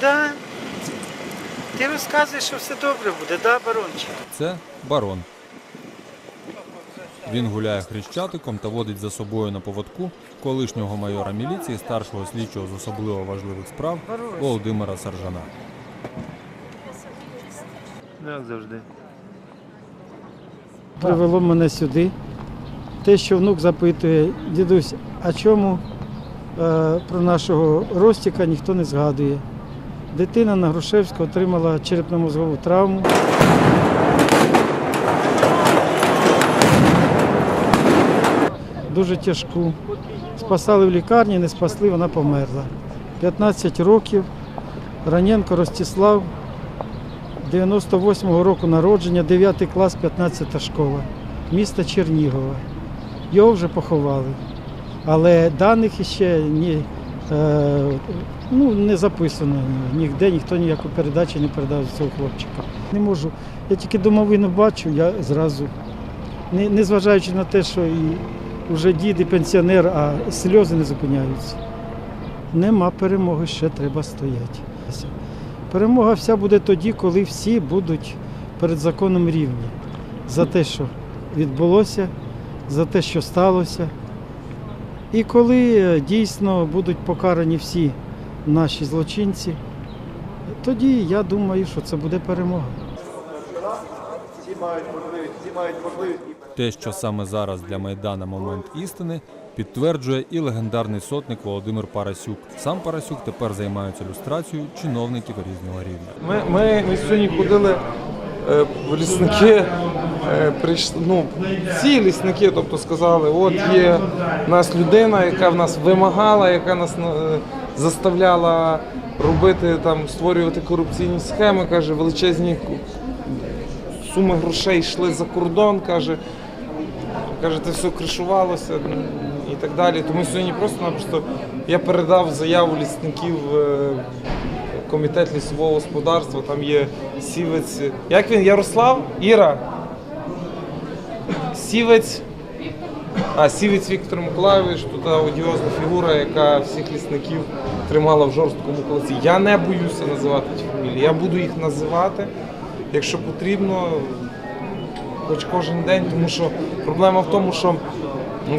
Да. Ти розказуєш, що все добре буде, да, барончик? Це барон. Він гуляє хрещатиком та водить за собою на поводку колишнього майора міліції, старшого слідчого з особливо важливих справ Володимира Саржана. Як завжди. Привело мене сюди. Те, що внук запитує, дідусь, а чому е, про нашого Ростіка ніхто не згадує? Дитина на Грушевську отримала черепно-мозгову травму. Дуже тяжку. Спасали в лікарні, не спасли, вона померла. 15 років. Раненко Ростислав, 98-го року народження, 9 клас, 15 школа, міста Чернігова. Його вже поховали. Але даних іще ні, е, ну, не записано ніде, ніхто ніяку передачу не передав з цього хлопчика. Не можу. Я тільки домовину бачу, я зразу, не, не зважаючи на те, що і вже дід і пенсіонер, а сльози не зупиняються. Нема перемоги, ще треба стояти. Перемога вся буде тоді, коли всі будуть перед законом рівні за те, що відбулося, за те, що сталося. І коли е, дійсно будуть покарані всі наші злочинці, тоді я думаю, що це буде перемога. Те, що саме зараз для Майдана момент істини, підтверджує і легендарний сотник Володимир Парасюк. Сам Парасюк тепер займається люстрацією чиновників різного рівня. Ми, ми, ми сьогодні ходили е, в лісники, е, прийшли, ну, всі лісники, тобто сказали, от є в нас людина, яка в нас вимагала, яка нас е, заставляла робити, там, створювати корупційні схеми, каже, величезні суми грошей йшли за кордон, каже, каже, це все кришувалося і так далі. Тому сьогодні просто-напросто я передав заяву лісників. е, комітет лісового господарства, там є сівець. Як він? Ярослав? Іра? Сівець. А, сівець Віктор Миколайович, тут одіозна фігура, яка всіх лісників тримала в жорсткому кулаці. Я не боюся називати ці фамілії. Я буду їх називати, якщо потрібно, хоч кожен день, тому що проблема в тому, що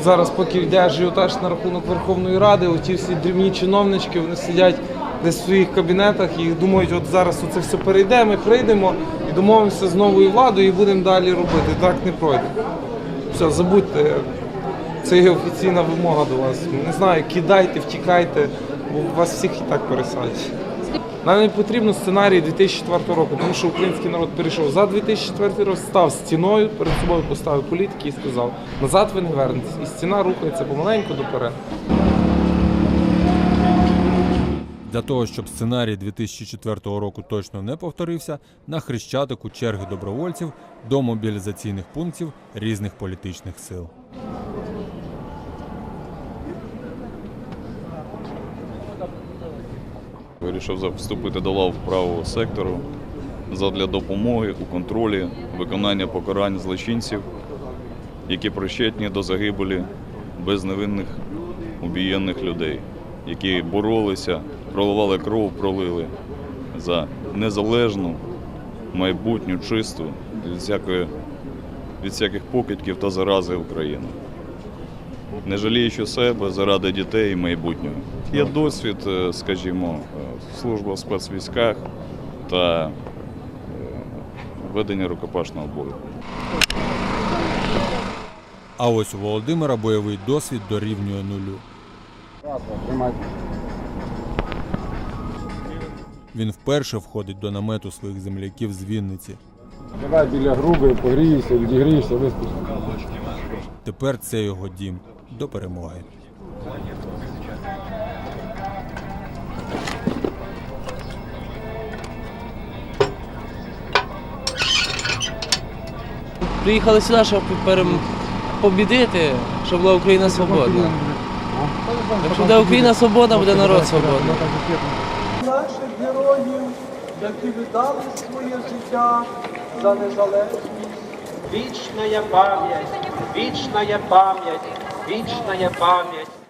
зараз, поки йде ажіотаж на рахунок Верховної Ради, оті всі дрібні чиновнички, вони сидять десь в своїх кабінетах і думають, от зараз оце все перейде, ми прийдемо і домовимося з новою владою і будемо далі робити. Так не пройде. Все, забудьте. Це є офіційна вимога до вас. Не знаю, кидайте, втікайте, бо вас всіх і так пересадять. Нам не потрібно сценарій 2004 року, тому що український народ перейшов за 2004 рік, став стіною, перед собою поставив політики і сказав, назад ви не вернетесь. І стіна рухається помаленьку доперед. Для того, щоб сценарій 2004 року точно не повторився, на Хрещатику черги добровольців до мобілізаційних пунктів різних політичних сил. Вирішив вступити до лав правого сектору задля допомоги у контролі виконання покарань злочинців, які причетні до загибелі безневинних убієнних людей, які боролися, проливали кров, пролили за незалежну, майбутню, чисту від всяких покидьків та зарази Україну. Не жаліючи себе заради дітей і майбутнього. Є досвід, е, скажімо, е, служба в спецвійськах та е, ведення рукопашного бою. А ось у Володимира бойовий досвід дорівнює нулю. Він вперше входить до намету своїх земляків з Вінниці. Давай біля груби, погрійся, відігрійся, виспишся. Тепер це його дім до перемоги. Приїхали сюди, щоб перем... побідити, щоб була Україна свободна. Якщо буде Україна свободна, буде народ свободний. наших героїв, які віддали своє життя за незалежність. Вічна пам'ять, вічна пам'ять, вічна пам'ять